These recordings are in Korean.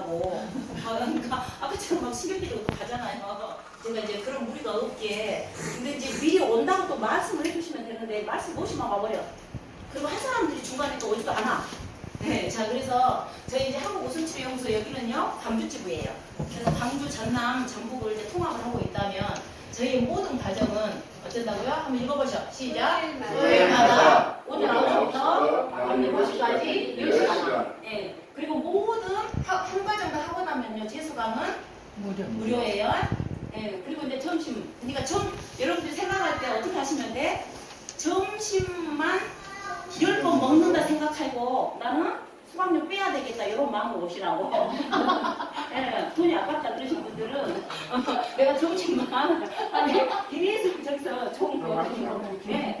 하고 그러니까 아까처럼 막 신경질도 또 가잖아요. 제가 이제 그런 무리가 없게 근데 이제 미리 온다고 또 말씀을 해주시면 되는데 말씀 못이만 와버려. 그리고 한 사람들이 중간에 또 오지도 않아. 네, 자 그래서 저희 이제 한국 웃음치료연구소 여기는요 광주지부예요. 그래서 광주, 전남, 전북을 이제 통합을 하고 있다면 저희 모든 과정은 어쩐다고요? 한번 읽어보셔. 시작. 토요일마다 오늘 9시부터 밤 10시까지 10시간. 예. 그리고 모든 하- 한 과정 다 하고 나면요 재수강은 무료. 무료예요. 예. 그리고 이제 점심 그러니까 점 여러분들 생각할 때 어떻게 하시면 돼? 점심만 10번 먹는다 생각하고 나는 수강료 빼야 되겠다 이런 마음으로 오시라고. 예, 돈이 아깝다 그러신 분들은 내가 점심만 아니 계속 저기서 좋은 거 예.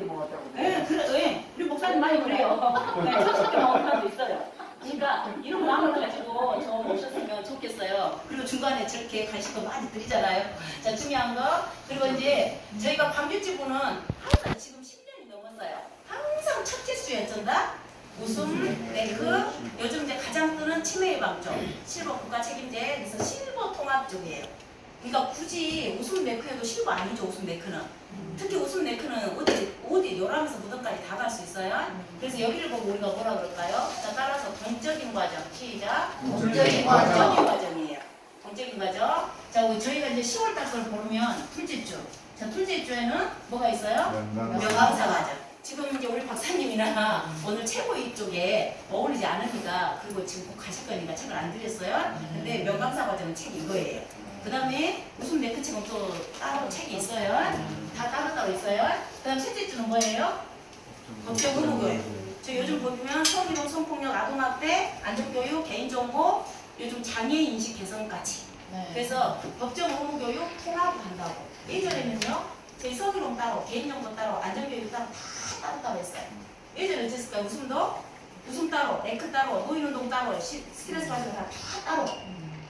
예, 그래, 예. 우리 목사님 많이 그래요. 네, 30개 먹은 사람도 있어요. 그러니까 이런 마음을 가지고 저 오셨으면 좋겠어요. 그리고 중간에 저렇게 간식도 많이 드리잖아요. 자, 중요한 거. 그리고 이제 저희가 광주지부는 항상 지금 10년이 넘었어요. 항상 첫 개수였던다. 웃음, 네크, 요즘 이제 가장 뜨는 치매 예방쪽, 실버 국가 책임제, 그래서 실버 통합 쪽이에요. 그러니까 굳이 웃음 네크여도 실버 아니죠, 웃음 네크는. 특히 웃음 네크는 어디, 어디, 요람에서 무덤까지 다 갈 수 있어요. 그래서 여기를 보고 우리가 뭐라 그럴까요? 자, 따라서 동적인 과정, 시작. 동적인 과정. 동적인 과정이에요. 동적인 과정. 자, 우리 저희가 이제 10월 달 걸 보면 둘째 주. 자, 둘째 주에는 뭐가 있어요? 명강사 과정. 지금 이제 우리 박사님이나 오늘 최고위 쪽에 어울리지 않으니까 그리고 지금 곧 가실 거니까 책을 안 드렸어요. 근데 명강사 과정은 책이 이거예요. 그 다음에 웃음 네크 책은 또 따로 책이 있어요. 다 따로 따로 있어요. 그 다음 셋째 주는 뭐예요? 법정 의무교육. 저 요즘 보면 성희롱, 성폭력, 아동학대, 안전교육, 개인정보, 요즘 장애인 인식 개선까지. 그래서 법정 의무 교육 통합을 한다고. 예전에는요, 저희 성희롱 따로, 개인정보 따로, 안전교육 따로 다 따로 따로 했어요. 예전에 어땠을까요? 웃음도? 웃음 따로, 레크 따로, 노인운동 따로, 시- 스트레스 받는 거다 따로.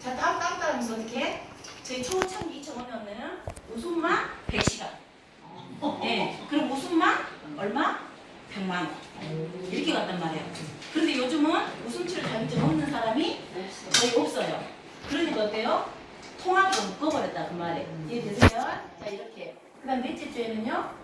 자, 따로 따로 따로 하면서 어떻게 해? 저희 초창기 2005년에는 웃음만 100시간. 예. 그럼 웃음만 얼마? 100만 원. 이렇게 갔단 말이에요. 그런데 요즘은 웃음치료 자격증 없는 사람이 거의 없어요. 그러니까 어때요? 통합으로 묶어버렸다 그 말이에요. 이해되세요? 자 이렇게. 그 다음 넷째 주에는요?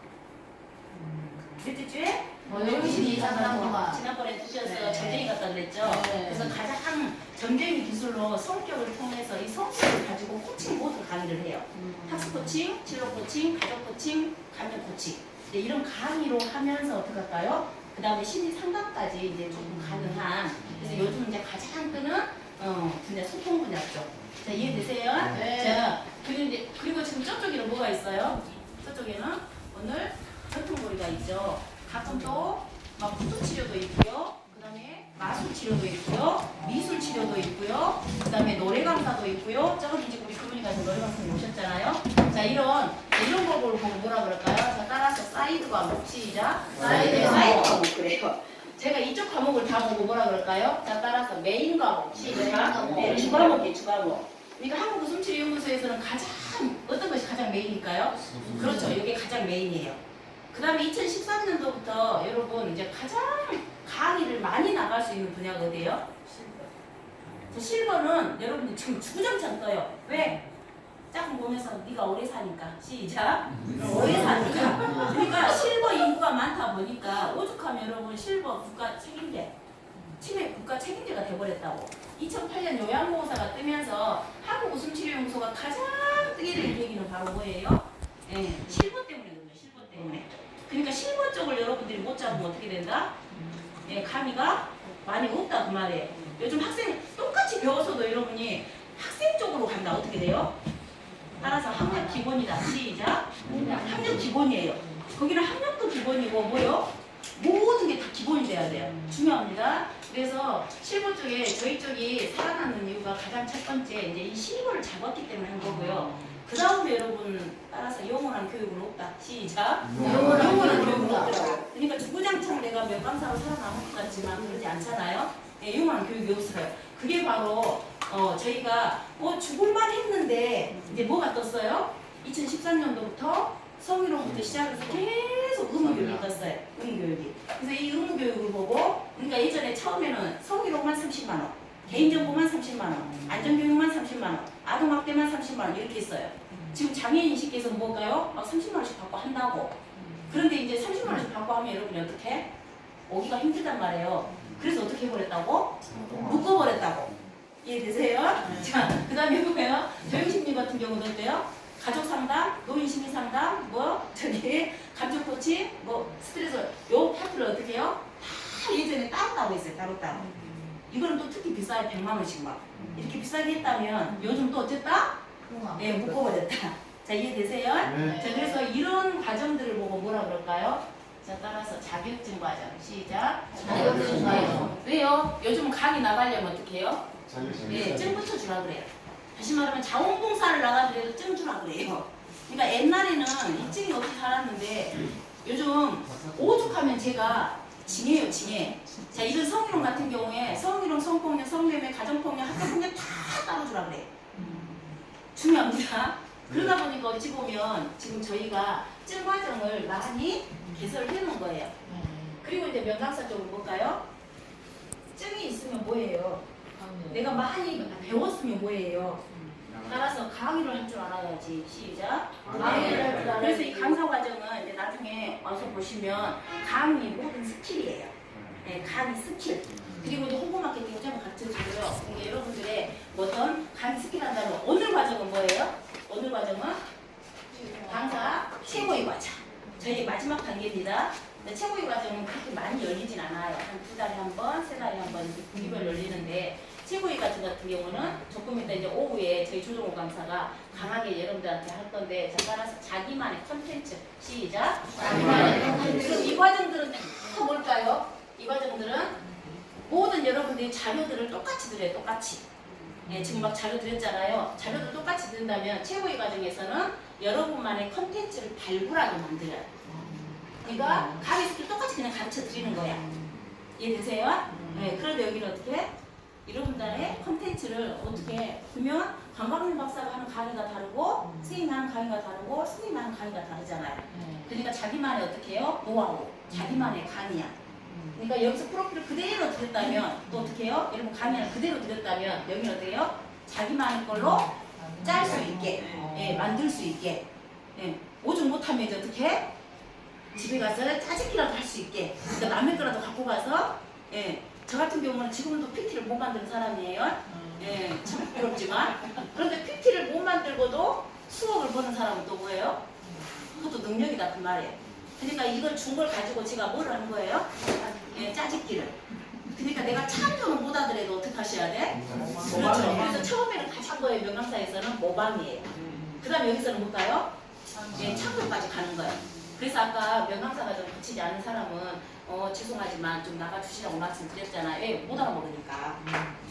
넷째 주에 영신이 상담가. 지난번에 드셔서 네. 전쟁이 갔다 그랬죠. 네. 그래서 가장 전쟁이 기술로 성격을 통해서 이 성격을 가지고 코칭 모두 강의를 해요. 학습 코칭, 진로 코칭, 가족 코칭, 감정 코칭. 이제 이런 강의로 하면서 어떻게 할까요? 그 다음에 심리 상담까지 이제 조금 가능한. 그래서 요즘 이제 가장 뜨는 어, 분야 소통 분야 쪽. 자 이해되세요? 네. 자 그리고 이제 그리고 지금 저쪽에는 뭐가 있어요? 저쪽에는 오늘 전통놀이가 있죠. 가끔 또막 구두 치료도 있고요. 그다음에 마술 치료도 있고요. 미술 치료도 있고요. 그다음에 노래 강사도 있고요. 저기 이제 우리 그분이가 지금 노래 강사님 오셨잖아요. 자 이런 이런 걸 보고 뭐라 그럴까요? 자 따라서 사이드 과목 시작. 사이드 사이드 과목. 그래요. 제가 이쪽 과목을 다 보고 뭐라 그럴까요? 자 따라서 메인 과목 시작. 과목. 네, 주과목이 주과목. 그러니까 한국 웃음치료 연구소에서는 가장 어떤 것이 가장 메인일까요? 그렇죠. 이게 가장 메인이에요. 그 다음에 2013년도부터 여러분 이제 가장 강의를 많이 나갈 수 있는 분야가 어디예요? 저 실버는 여러분들 지금 주구장창 떠요. 왜? 짝꿍 보면서 네가 오래 사니까 시작. 오래 사니까. 그러니까 실버 인구가 많다 보니까 오죽하면 여러분 실버 국가 책임제, 치매 국가 책임제가 돼버렸다고. 2008년 요양보호사가 뜨면서 한국 웃음치료연구소가 가장 뜨게 된 계기는 바로 뭐예요? 예, 실버. 실버 실버 쪽을 여러분들이 못 잡으면 어떻게 된다? 예, 감이가 많이 없다 그 말이에요. 요즘 학생 똑같이 배워서도 여러분이 학생 쪽으로 간다 어떻게 돼요? 따라서 학력 기본이다. 시작. 학력 기본이에요. 거기는 학력도 기본이고 뭐요? 모든 게 다 기본이 돼야 돼요. 중요합니다. 그래서 실버 쪽에 저희 쪽이 살아남는 이유가 가장 첫 번째 이제 이 실버를 잡았기 때문에 한 거고요. 그 다음에 여러분 따라서 영원한 교육은 없다. 시작. 영원한 영원한 교육은 없다. 없더라고요. 그러니까 주구장창 내가 몇 강사로 살아남을 것 같지만 그러지 않잖아요. 네, 영원한 교육이 없어요. 그게 바로 어, 저희가 뭐 죽을만 했는데 이제 뭐가 떴어요? 2013년도부터 성희롱부터 시작해서 계속 의무교육이 떴어요. 의무교육이. 그래서 이 의무교육을 보고 그러니까 예전에 처음에는 성희롱만 30만 원. 개인정보만 30만 원, 안전교육만 30만 원, 아동학대만 30만 원 이렇게 있어요. 지금 장애인 인식에서 뭘까요? 막 30만 원씩 받고 한다고. 그런데 이제 30만 원씩 받고 하면 여러분이 어떻게? 오기가 힘들단 말이에요. 그래서 어떻게 해버렸다고? 묶어버렸다고. 이해되세요? 자, 그 다음에 뭐예요? 조영심님 같은 경우는 어때요? 가족 상담, 노인 심리 상담, 뭐, 저기, 감정 코치, 뭐, 스트레스, 요 파트를 어떻게 해요? 다 예전에 따로따로 했어요, 따로따로. 이거는 또 특히 비싸요, 100만 원씩 막. 이렇게 비싸게 했다면 요즘 또 어쨌다? 예, 묶어버렸다. 자, 이해되세요? 네. 자, 그래서 이런 과정들을 보고 뭐라 그럴까요? 자, 따라서 자격증 과정. 시작. 자격증 과정. 왜요? 요즘 강의 나가려면 어떻게 해요? 자격증 예, 있어요. 증 붙여주라 그래요. 다시 말하면 자원봉사를 나가더라도 증 주라 그래요. 그러니까 옛날에는 이 증이 없이 살았는데 요즘 오죽하면 제가 징해요, 징해. 자, 이런 성희롱 같은 경우에 성희롱, 성폭력, 성매매, 가정폭력, 학교폭력 다 따로주라 그래요. 중요합니다. 그러다 보니까 어찌 보면 지금 저희가 증 과정을 많이 개설을 해놓은 거예요. 그리고 이제 명강사 쪽으로 볼까요? 증이 있으면 뭐예요? 내가 많이 배웠으면 뭐예요? 따라서 강의를 할 줄 알아야지. 시작. 강의를 할 줄 알아야지. 그래서 이 강사 과정은 이제 나중에 와서 보시면 강의 모든 스킬이에요. 네, 강의 스킬. 그리고 이제 홍보 마케팅 좀 가르쳐주고요. 이게 여러분들의 어떤 강의 스킬 한다면 오늘 과정은 뭐예요? 오늘 과정은 강사 최고의 과정. 저희 마지막 단계입니다. 근데 최고의 과정은 그렇게 많이 열리진 않아요. 한 두 달에 한 번, 세 달에 한번 이렇게 분기별 열리는데 최고의 과정 같은 경우는 조금 이따 이제 오후에 저희 조정호 강사가 강하게 여러분들한테 할 건데 자 따라서 자기만의 컨텐츠 시작. 자기만의 그럼 이 과정들은 다 뭘까요? 이 과정들은 모든 여러분들이 자료들을 똑같이 드려요. 똑같이. 예, 지금 막 자료 드렸잖아요. 자료들 똑같이 드린다면 최고의 과정에서는 여러분만의 컨텐츠를 발굴하게 만들어요. 그러니까 스킬 똑같이 그냥 가르쳐 드리는 거야. 이해되세요? 네, 그런데 여기는 어떻게? 여러분들의 컨텐츠를 어떻게 보면 강광민 박사가 하는 강의가 다르고 선생님이 하는 강의가 다르고 선생님이 하는 강의가 다르잖아요. 그러니까 자기만의 어떻게 해요? 노하우, 자기만의 강의야. 그러니까 여기서 프로필을 그대로 드렸다면 또 어떻게 해요? 여러분 강의를 그대로 드렸다면 여기는 어떻게 해요? 자기만의 걸로 짤 수 있게, 예, 만들 수 있게. 예, 오죽 못하면 이제 어떻게 해? 집에 가서 짜집기라도 할 수 있게. 그러니까 남의 거라도 갖고 가서, 예, 저 같은 경우는 지금도 PT를 못 만드는 사람이에요. 예, 참 부럽지만. 그런데 PT를 못 만들고도 수억을 버는 사람은 또 뭐예요? 그것도 능력이다 그 말이에요. 그러니까 이걸 준 걸 가지고 제가 뭘 하는 거예요? 예, 짜집기를. 그러니까 내가 참조는 못 하더라도 어떻게 하셔야 돼? 그렇죠. 그래서 처음에는 가진 거예요. 명강사에서는 모방이에요. 그 다음에 여기서는 뭘까요? 예, 참조까지 가는 거예요. 그래서 아까 명강사가 좀 거치지 않은 사람은 어, 죄송하지만 좀 나가주시라고 말씀드렸잖아요. 왜? 못 알아먹으니까.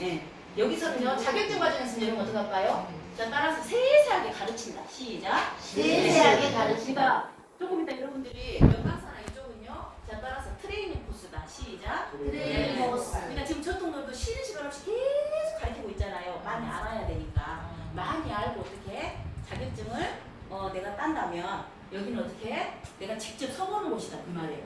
예. 여기서는요, 자격증 과정에서는 이런 거 어떻게 할까요? 자, 따라서 세세하게 가르친다. 시작. 세세하게 가르친다. 조금 이따 여러분들이 명강사나 이쪽은요, 자, 따라서 트레이닝 코스다. 시작. 트레이닝 예. 코스. 그러니까 지금 전통들도 쉬는 시간 없이 계속 가르치고 있잖아요. 많이 알아야 되니까. 많이 알고 어떻게 자격증을 어, 내가 딴다면 여기는 어떻게 해? 내가 직접 서보는 곳이다 그 말이에요.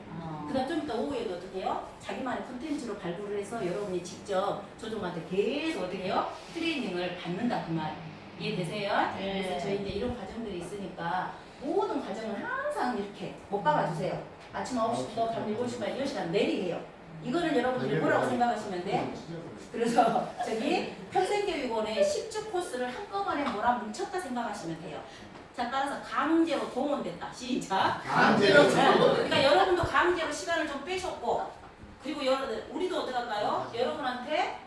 그다음 좀 이따 오후에도 어떻게 해요? 자기만의 콘텐츠로 발굴을 해서 여러분이 직접 조종한테 계속 어떻게 해요? 트레이닝을 받는다 그 말. 이해되세요? 네. 그래서 저희 이제 이런 과정들이 있으니까 모든 과정을 항상 이렇게 못 박아주세요. 아침 9시부터 밤 7시까지 10시간 내리게요. 이거는 여러분들이 뭐라고 생각하시면 돼? 그래서 저기 평생교육원의 10주 코스를 한꺼번에 몰아 뭉쳤다 생각하시면 돼요. 자, 따라서 강제로 동원됐다. 시작. 강제로 그러니까 여러분도 강제로 시간을 좀 빼셨고, 그리고 여러, 우리도 어떡할까요? 여러분한테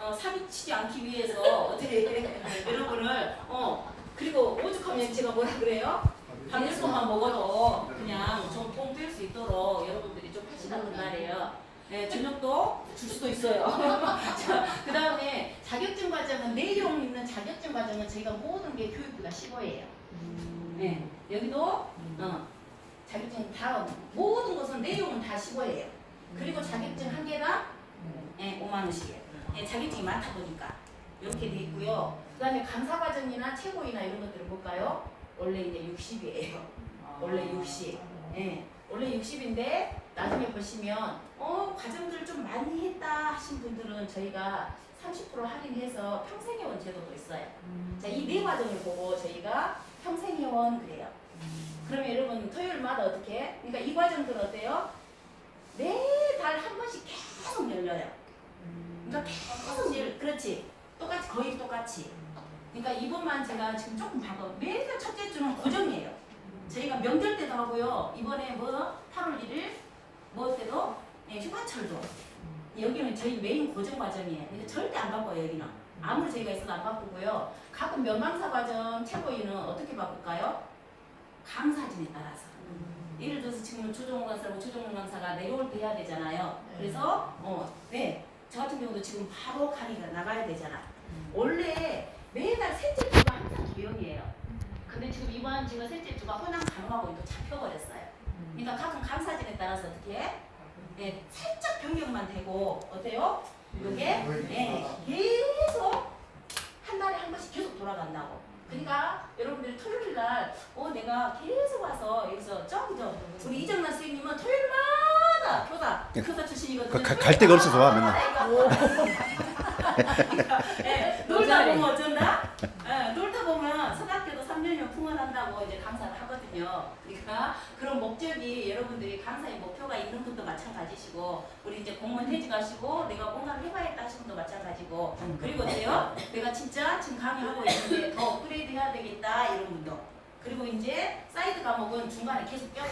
어, 사기치지 않기 위해서 어떻게 여러분을 어 그리고 오죽하면 제가 뭐라 그래요? 밤일동만 먹어도 그냥 좀 뽕 뺄 수 있도록 여러분들이 좀 하시라는 말이에요. 네, 저녁도 줄 수도 있어요. 그 다음에 자격증 과정은 내용 있는 자격증 과정은 저희가 모든 게 교육부가 15예요. 네, 여기도 어, 자격증 다 모든 것은 내용은 다 15예요. 그리고 자격증 한 개당 네, 5만 원씩이에요. 네, 자격증이 많다 보니까 이렇게 돼 있고요. 그 다음에 강사 과정이나 최고위나 이런 것들을 볼까요? 원래 이제 60이에요. 원래 60. 예. 원래 60인데 나중에 보시면 어 과정들 좀 많이 했다 하신 분들은 저희가 30% 할인해서 평생회원 제도도 있어요. 자, 이 네 과정을 보고 저희가 평생회원 그래요. 그러면 여러분 토요일마다 어떻게? 그러니까 이 과정들은 어때요? 매달 한 번씩 계속 열려요. 그러니까 계속 열, 그렇지. 똑같이 거의 똑같이. 그러니까 이번만 제가 지금 조금 바꿔. 매달 첫째 주는 고정이에요. 저희가 명절 때도 하고요. 이번에 뭐 8월 1일 뭐 때도 예, 휴가철도 여기는 저희 메인 고정 과정이에요. 근데 절대 안 바꿔요 여기는. 아무리 저희가 있어도 안 바꾸고요. 가끔 면망사 과정 최고위는 어떻게 바꿀까요? 강사진에 따라서. 예를 들어서 지금 조정호 강사고 조정호 강사가 내려올 때 해야 되잖아요. 그래서 어, 네. 저 같은 경우도 지금 바로 강의가 나가야 되잖아. 원래 매달 셋째 주가 항상 조용이에요. 근데 지금 이번 제가 셋째 주가 호남 강화하고 또 잡혀버렸어요. 그러니까 가끔 강사진에 따라서 어떻게 해? 네, 살짝 변경만 되고 어때요? 요게 네, 계속 한 달에 한 번씩 계속 돌아간다고. 그러니까 여러분들이 토요일 날, 어, 내가 계속 와서 여기서 저기저 우리 이정란 선생님은 토요일마다 교사, 교사 출신이거든요. 그 가- 갈 데가 없어서 와, 맨날. 그러니까, 예, 놀다 보면 어쩐다? 예, 놀다 보면 서학교도 3년이면 풍원한다고 이제 강사를 하거든요. 그러니까 그런 목적이 여러분들이 강사의 목표가 있는 분도 마찬가지시고 우리 이제 공무원 퇴직하시고 내가 뭔가를 해봐야겠다 하시는 분도 마찬가지고 그리고 어때요? 내가 진짜 지금 강의하고 있는데 더 업그레이드 해야 되겠다 이런 분도 그리고 이제 사이드 과목은 중간에 계속 껴요.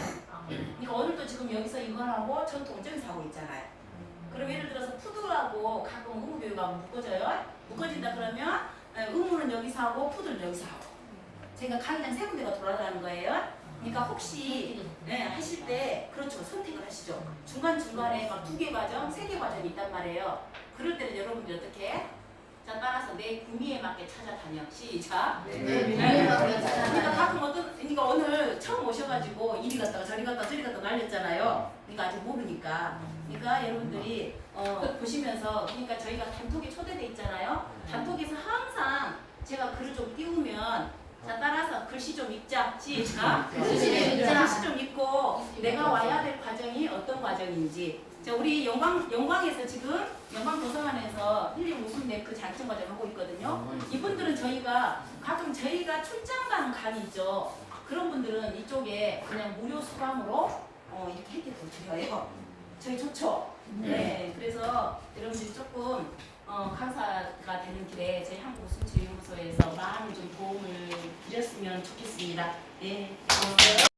그러니까 오늘도 지금 여기서 이걸 하고 전 동정에서 하고 있잖아요. 그럼 예를 들어서 푸드하고 가끔 의무교육하고 묶어져요. 묶어진다 그러면 에, 의무는 여기서 하고 푸드는 여기서 하고. 제가 강의장 세 군데가 돌아가는 거예요. 그러니까 혹시 네, 하실 때 그렇죠 선택을 하시죠. 중간 중간에 막 두 개 과정, 세 개 과정이 있단 말이에요. 그럴 때는 여러분들이 어떻게? 해? 자 따라서 내 구미에 맞게 찾아다녀. 시작. 그러니까 가끔 어떤 그러니까 오늘 처음 오셔가지고 이리 갔다가 저리 갔다가 저리 갔다가 날렸잖아요. 그러니까 아직 모르니까. 그러니까 여러분들이 어, 보시면서 그러니까 저희가 단톡에 초대돼 있잖아요. 단톡에서 항상 제가 글을 좀 띄우면 자 따라서 글씨 좀 읽자. 시작. 글씨 좀 읽자. 글씨 좀 읽고 내가 와야 될 과정이 어떤 과정인지. 자 우리 영광 영광에서 지금 영광 도서관에서 힐링 웃음 네그 자격증 과정 하고 있거든요. 이분들은 저희가 가끔 저희가 출장 가는 강의 있죠. 그런 분들은 이쪽에 그냥 무료 수강으로 어, 이렇게 혜택을 드려요. 저희 좋죠. 네. 그래서 여러분들이 조금 어, 강사가 되는 길에 저희 한국우승치연구소에서 많은 좀 도움을 드렸으면 좋겠습니다. 네. 고마워요.